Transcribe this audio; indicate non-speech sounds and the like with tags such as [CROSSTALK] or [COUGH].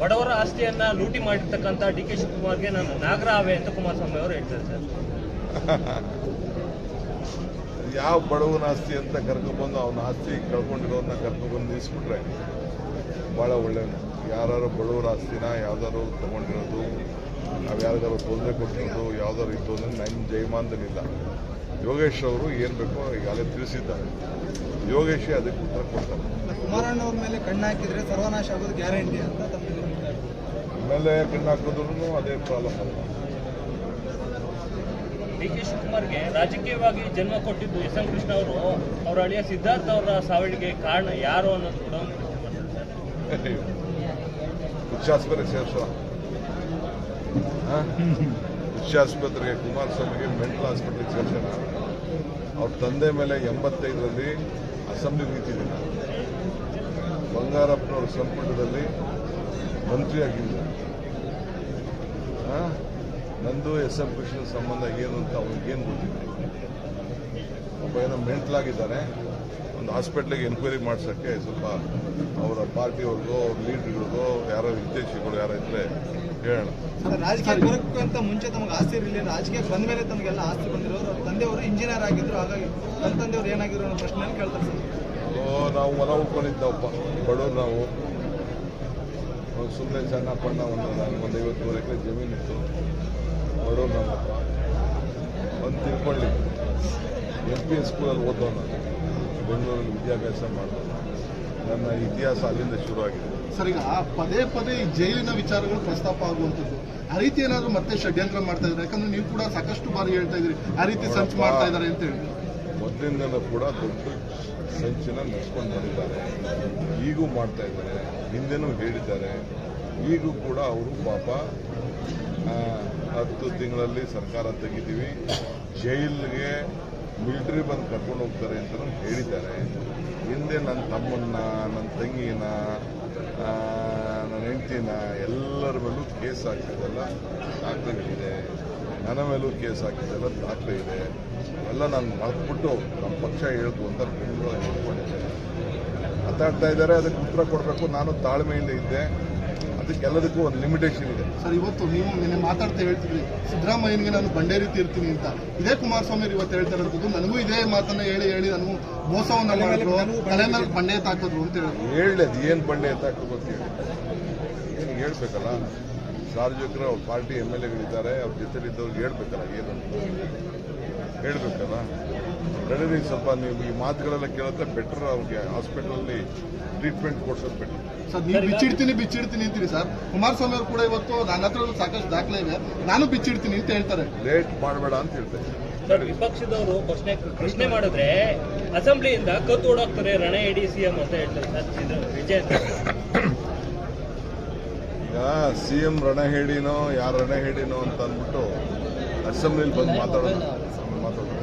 ಬಡವರ ಆಸ್ತಿಯನ್ನ ಲೂಟಿ ಮಾಡಿರ್ತಕ್ಕಂಥ ಡಿ ಕೆ ಶಿವಕುಮಾರ್ಗೆ ನಾನು ನಾಗರ ಆವೆ ಅಂತ ಕುಮಾರಸ್ವಾಮಿ ಅವರು ಹೇಳ್ತಾರೆ ಸರ್. [LAUGHS] ಯಾವ ಬಡವನ ಆಸ್ತಿ ಅಂತ ಕರ್ಕೊಬಂದು ಅವನ ಆಸ್ತಿ ಕಳ್ಕೊಂಡಿರೋದನ್ನ ಕರ್ಕೊಬಂದು ನಿಲ್ಲಿಸ್ಬಿಟ್ರೆ ಭಾಳ ಒಳ್ಳೇದು ಯಾರು ಬಡವರ ಆಸ್ತಿನ ಯಾವ್ದಾರು ತಗೊಂಡಿರೋದು ನಾವು ಯಾರಿಗಾರು ತೊಂದರೆ ಕೊಟ್ಟಿರೋದು ಯಾವ್ದಾರು ಇತ್ತು ಅಂದ್ರೆ ನನ್ನ ಜಯಮಾನದಲ್ಲಿಲ್ಲ. ಯೋಗೇಶ್ ಅವರು ಏನು ಬೇಕೋ ಈಗಾಗಲೇ ತಿಳಿಸಿದ್ದಾರೆ. ಯೋಗೇಶ್ ಅದಕ್ಕೆ ಉತ್ತರ ಕೊಡ್ತಾರೆ. ಕುಮಾರಣ್ಣ ಅವ್ರ ಮೇಲೆ ಕಣ್ಣು ಹಾಕಿದ್ರೆ ಸರ್ವನಾಶ ಆಗೋದು ಗ್ಯಾರಂಟಿ ಅಂತ. ಆಮೇಲೆ ಕಣ್ಣು ಹಾಕಿದ್ರು ಅದೇ ಪ್ರಾಬ್ಲಮ್. ಅಲ್ಲ ಡಿ ಕೆ ಶಿವಕುಮಾರ್ಗೆ ರಾಜಕೀಯವಾಗಿ ಜನ್ಮ ಕೊಟ್ಟಿದ್ದು ಎಸ್ ಎಂ ಕೃಷ್ಣ ಅವರು ಅವರ ಅಳಿಯ ಸಿದ್ಧಾರ್ಥ ಅವರ ಸಾವಿಗೆ ಕಾರಣ ಯಾರು ಅನ್ನೋದು ಕೂಡ ಒಂದು [LAUGHS] ಪ್ರಶ್ನೆ ಮಾಡ್ತಾರೆ ಆಸ್ಪತ್ರೆಗೆ ಕುಮಾರಸ್ವಾಮಿಗೆ ಮೆಂಟಲ್ ಆಸ್ಪತ್ರೆಗೆ ಸೇರ್ಸೋಣ ಅವ್ರ ತಂದೆ ಮೇಲೆ ಎಂಬತ್ತೈದರಲ್ಲಿ ಅಸೆಂಬ್ಲಿ ನಿಂತಿದ್ದೀನಿ ಬಂಗಾರಪ್ಪನವ್ರ ಸಂಪುಟದಲ್ಲಿ ಮಂತ್ರಿಯಾಗಿದ್ದ ಆ? ನಂದು ಎಸ್ ಎಂ ಕೃಷ್ಣ ಸಂಬಂಧ ಏನು ಅಂತ ಅವ್ರಿಗೇನು ಗೊತ್ತಿಲ್ಲ. ಒಬ್ಬ ಏನೋ ಮೆಂಟ್ಲಾಗಿದ್ದಾರೆ. ಒಂದು ಹಾಸ್ಪಿಟ್ಲಿಗೆ ಎನ್ಕ್ವೈರಿ ಮಾಡ್ಸೋಕ್ಕೆ ಸ್ವಲ್ಪ ಅವರ ಪಾರ್ಟಿಯವ್ರಿಗೋ ಅವ್ರ ಲೀಡ್ರ್ಗಳಿಗೋ ಯಾರೋ ವಿದೇಶಿಗಳು ಯಾರೋ ಇದ್ರೆ ಹೇಳೋಣ. ರಾಜಕೀಯ ಬರೋಕ್ಕಂತ ಮುಂಚೆ ತಮಗೆ ಆಸ್ತಿ ಇರಲಿಲ್ಲ. ರಾಜಕೀಯ ಬಂದ ಮೇಲೆ ತಮಗೆಲ್ಲ ಆಸ್ತಿ ಬಂದಿರೋರು ಅವ್ರ ತಂದೆಯವರು ಇಂಜಿನಿಯರ್ ಆಗಿದ್ರು. ಹಾಗಾಗಿ ನನ್ನ ತಂದೆಯವರು ಏನಾಗಿರೋ ಅನ್ನೋ ಪ್ರಶ್ನೆ ಕೇಳ್ತಾರೆ ಸರ್. ಓ ನಾವು ಮನ ಉಳ್ಕೊಂಡಿದ್ದವಪ್ಪ ಬಡವ್ರು ನಾವು. ಸುಮ್ಮನೆ ಸಣ್ಣ ಪಣ್ಣ ಒಂದು ಒಂದು ಐವತ್ತೂರು ಎಕರೆ ಜಮೀನಿತ್ತು. ಬಡವ್ರು ನಮ್ಮಪ್ಪ. ಒಂದು ತಿಳ್ಕೊಳ್ಳಿ. ಎಂ ಪಿ ಎಸ್ ಸ್ಕೂಲಲ್ಲಿ ಓದೋಣ ನಾನು ಬೆಂಗಳೂರಲ್ಲಿ ವಿದ್ಯಾಭ್ಯಾಸ ಮಾಡೋಣ ನನ್ನ ಇತಿಹಾಸ ಅಲ್ಲಿಂದ ಶುರು ಆಗಿದೆ ಸರ್ ಈಗ ಪದೇ ಪದೇ ಈ ಜೈಲಿನ ವಿಚಾರಗಳು ಪ್ರಸ್ತಾಪ ಆಗುವಂಥದ್ದು ಆ ರೀತಿ ಏನಾದರೂ ಮತ್ತೆ ಷಡ್ಯಂತ್ರ ಮಾಡ್ತಾ ಇದ್ದಾರೆ ಯಾಕಂದ್ರೆ ನೀವು ಕೂಡ ಸಾಕಷ್ಟು ಬಾರಿ ಹೇಳ್ತಾ ಇದ್ರಿ ಆ ರೀತಿ ಸಂಚು ಮಾಡ್ತಾ ಇದ್ದಾರೆ ಅಂತ ಹೇಳಿ ಮೊದಲಿಂದಲೂ ಕೂಡ ದೊಡ್ಡ ಸಂಚಿನ ನಡೆಸ್ಕೊಂಡು ಬಂದಿದ್ದಾರೆ ಈಗೂ ಮಾಡ್ತಾ ಇದ್ದಾರೆ ಹಿಂದೆನೂ ಹೇಳಿದ್ದಾರೆ ಈಗೂ ಕೂಡ ಅವರು ಪಾಪ ಹತ್ತು ತಿಂಗಳಲ್ಲಿ ಸರ್ಕಾರ ತೆಗಿತೀವಿ ಜೈಲಿಗೆ ಮಿಲಿಟರಿ ಬಂದು ಕರ್ಕೊಂಡು ಹೋಗ್ತಾರೆ ಅಂತ ಹೇಳಿದ್ದಾರೆ. ಹಿಂದೆ ನನ್ನ ತಮ್ಮನ್ನ ನನ್ನ ತಂಗಿನ ನನ್ನ ಹೆಂಡತಿನ ಎಲ್ಲರ ಮೇಲೂ ಕೇಸ್ ಹಾಕಿದ್ದೆಲ್ಲ ದಾಖಲೆಗಳಿದೆ ನನ್ನ ಮೇಲೂ ಕೇಸ್ ಹಾಕಿದ್ದೆಲ್ಲ ದಾಖಲೆ ಇದೆ. ಎಲ್ಲ ನಾನು ಮರೆತ್ಬಿಟ್ಟು ನಮ್ಮ ಪಕ್ಷ ಹೇಳ್ತು ಅಂತ ಹೇಳ್ಕೊಂಡಿದ್ದೇನೆ ಮಾತಾಡ್ತಾ ಇದ್ದಾರೆ, ಅದಕ್ಕೆ ಉತ್ತರ ಕೊಡಬೇಕು. ನಾನು ತಾಳ್ಮೆಯಿಂದ ಇದ್ದೆ. ಅದಕ್ಕೆಲ್ಲದಕ್ಕೂ ಒಂದು ಲಿಮಿಟೇಷನ್ ಇದೆ. ಸರ್ ಇವತ್ತು ನೀವು ನಿನ್ನೆ ಮಾತಾಡ್ತಾ ಹೇಳ್ತಿದ್ರಿ ಸಿದ್ದರಾಮಯ್ಯನಿಗೆ ನಾನು ಬಂಡೇರಿ ತೀರ್ತೀನಿ ಅಂತ. ಇದೇ ಕುಮಾರಸ್ವಾಮಿ ಇವತ್ತು ಹೇಳ್ತಾ ಇರೋದು ನನಗೂ ಇದೇ ಮಾತನ್ನ ಹೇಳಿ ಹೇಳಿ ನಾನು ಮೋಸವನ್ನ ಮಾಡಿದ್ರು. ತಲೆ ಮೇಲೆ ಬಂಡೆ ತಾಕೋದು ಅಂತ ಹೇಳಿದ್ರು ಹೇಳಿ. ಅದು ಏನು ಬಂಡೆ ತಾಕೋದು ಅಂತ ಹೇಳಿ. ಏನು ಹೇಳ್ಬೇಕಲ್ಲ? ಸಾರ್ವಜನಿಕರು ಅವ್ರ ಪಾರ್ಟಿ ಎಂ ಎಲ್ ಎಗಳಿದ್ದಾರೆ ಅವ್ರ ಜೊತೆಲಿದ್ದವ್ರಿಗೆ ಹೇಳ್ಬೇಕಲ್ಲ ಏನು ಅಂತ. ಹೇಳ್ಬೇಕಲ್ಲ? ನಡೀರಿ ಸ್ವಲ್ಪ ನೀವು ಈ ಮಾತುಗಳೆಲ್ಲ ಕೇಳುತ್ತೆ ಬೆಟರ್ ಅವ್ರಿಗೆ ಹಾಸ್ಪಿಟಲಲ್ಲಿ ಟ್ರೀಟ್ಮೆಂಟ್ ಕೊಡ್ಸೋದು ಬೆಟರ್. ಸರ್ ನೀವು ಬಿಚ್ಚಿಡ್ತೀನಿ ಬಿಚ್ಚಿಡ್ತೀನಿ ಅಂತೀರಿ ಸರ್. ಕುಮಾರಸ್ವಾಮಿ ಅವರು ಕೂಡ ಇವತ್ತು ನನ್ನ ಹತ್ರ ಸಾಕಷ್ಟು ದಾಖಲೆ ಇದೆ. ನಾನು ಬಿಚ್ಚಿಡ್ತೀನಿ ಅಂತ ಹೇಳ್ತಾರೆ. ಲೇಟ್ ಮಾಡಬೇಡ ಅಂತ ಹೇಳ್ತಾರೆ. ಸರ್ ವಿಪಕ್ಷದವರು ಪ್ರಶ್ನೆ ಪ್ರಶ್ನೆ ಮಾಡಿದ್ರೆ ಅಸೆಂಬ್ಲಿಯಿಂದ ಕತ್ತು ಓಡಾಕ್ತಾರೆ ರಣ ಎಡಿ ಸಿಎಂ ಅಂತ ಹೇಳ್ತಾರೆ ಸರ್ ವಿಜಯ್ ಈಗ ಸಿ ಎಂ ರಣಹೇಡಿನೋ ಯಾರು ರಣಹೇಡಿನೋ ಅಂತ ಅಂದ್ಬಿಟ್ಟು ಅಸೆಂಬ್ಲಿಲಿ ಬಂದು ಮಾತಾಡೋದು. ಮಾತಾಡೋದು.